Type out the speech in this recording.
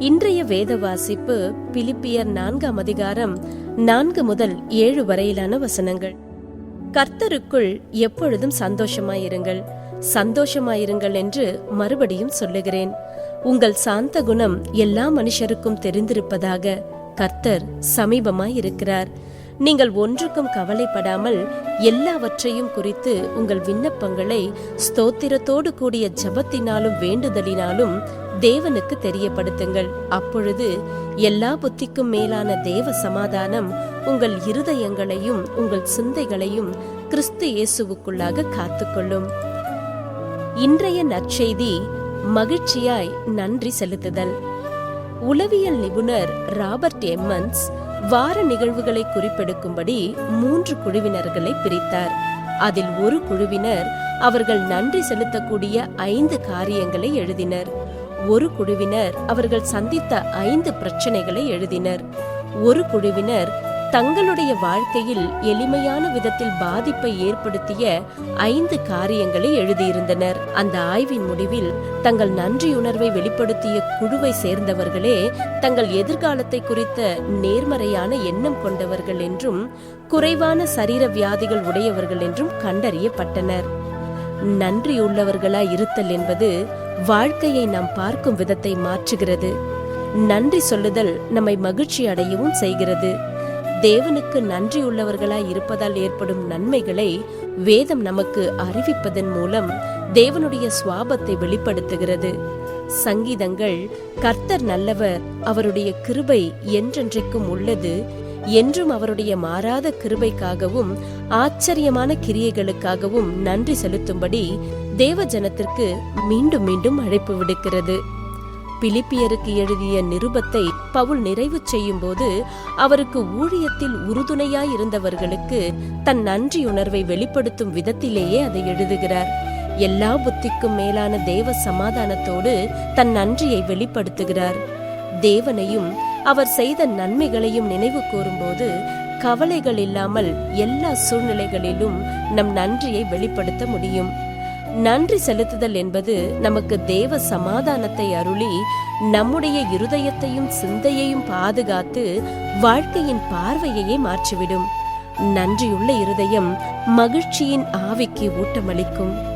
இன்றைய வேத வாசிப்பு பிலிப்பியர் நான்காம் அதிகாரம் நான்கு முதல் ஏழு வரையிலான வசனங்கள். கர்த்தருக்குள் எப்பொழுதும் சந்தோஷமாயிருங்கள். சந்தோஷமாயிருங்கள் என்று மறுபடியும் சொல்லுகிறேன். உங்கள் சாந்த குணம் எல்லா மனுஷருக்கும் தெரிந்திருப்பதாக கர்த்தர் சமீபமாயிருக்கிறார். நீங்கள் ஒன்றுக்கும் கவலைப்படாமல் எல்லாவற்றையும் குறித்து உங்கள் விண்ணப்பங்களை ஸ்தோத்திரத்தோடு கூடிய ஜபத்தினாலும் வேண்டுதலினாலும் தேவனுக்கு தெரியப்படுத்துங்கள். அப்பொழுது எல்லா புத்திக்கும் மேலான தேவ சமாதானம் உங்கள் இருதயங்களையும் உங்கள் சிந்தைகளையும் கிறிஸ்து இயேசுவுக்குள்ளாக காத்துக்கொள்ளும். இன்றைய நற்செய்தி மகிழ்ச்சியாய் நன்றி செலுத்துதல். உளவியல் நிபுணர் ராபர்ட் எம்மன்ஸ் வார நிகழ்வுகளை குறிப்பெடுக்கும்படி மூன்று குழுவினர்களை பிரித்தார். அதில் ஒரு குழுவினர் அவர்கள் நன்றி செலுத்தக்கூடிய ஐந்து காரியங்களை எழுதினர். ஒரு குழுவினர் அவர்கள் சந்தித்த ஐந்து பிரச்சனைகளை எழுதினர். ஒரு குழுவினர் தங்களுடைய வாழ்க்கையில் எளிமையான விதத்தில் பாதிப்பை ஏற்படுத்திய ஐந்து காரியங்களை எழுதியிருந்தனர். அந்த ஆய்வின் முடிவில் தங்கள் நன்றியுணர்வை வெளிப்படுத்திய குழுவை சேர்ந்தவர்களே தங்கள் எதிர்காலத்தை குறித்த நேர்மறையான எண்ணம் கொண்டவர்கள் என்றும் குறைவான சரீர வியாதிகள் உடையவர்கள் என்றும் கண்டறியப்பட்டனர். நன்றியுள்ளவர்களாய் இருத்தல் என்பது வாழ்க்கையை நாம் பார்க்கும் விதத்தை மாற்றுகிறது. நன்றி சொல்லுதல் நம்மை மகிழ்ச்சி அடையவும் செய்கிறது. தேவனுக்கு நன்றியுள்ளவர்களாய் இருப்பதால் ஏற்படும் நன்மைகளை வேதம் நமக்கு அறிவிப்பதன் மூலம் தேவனுடைய சுவாபத்தை வெளிப்படுத்துகிறது. சங்கீதங்கள் கர்த்தர் நல்லவர் அவருடைய கிருபை என்றென்றைக்கும் உள்ளது. என்றும் அவருடைய மாறாத கிருபைக்காகவும் ஆச்சரியமான கிரியைகளுக்காகவும் நன்றி செலுத்தும்படி தேவ ஜனத்திற்கு மீண்டும் மீண்டும் அழைப்பு விடுக்கிறது. பிலிப்பியருக்கு எழுதிய நிருபத்தை பவுல் நிறைவு செய்யும் போது அவருக்கு ஊழியத்தில் உறுதுணையாயிருந்தவர்களுக்கு தன் நன்றியுணர்வை வெளிப்படுத்தும் விதத்திலேயே அதை எழுதுகிறார். எல்லா புத்திக்கும் மேலான தேவ சமாதானத்தோடு தன் நன்றியை வெளிப்படுத்துகிறார். தேவனையும் அவர் செய்த நன்மைகளையும் நினைவு கூறும்போது கவலைகள் இல்லாமல் எல்லா சூழ்நிலைகளிலும் நம் நன்றியை வெளிப்படுத்த முடியும். நன்றி செலுத்துதல் என்பது நமக்கு தேவ சமாதானத்தை அருளி நம்முடைய இருதயத்தையும் சிந்தையையும் பாதுகாத்து வாழ்க்கையின் பார்வையையே மாற்றிவிடும். நன்றியுள்ள இருதயம் மகிழ்ச்சியின் ஆவிக்கு ஊட்டமளிக்கும்.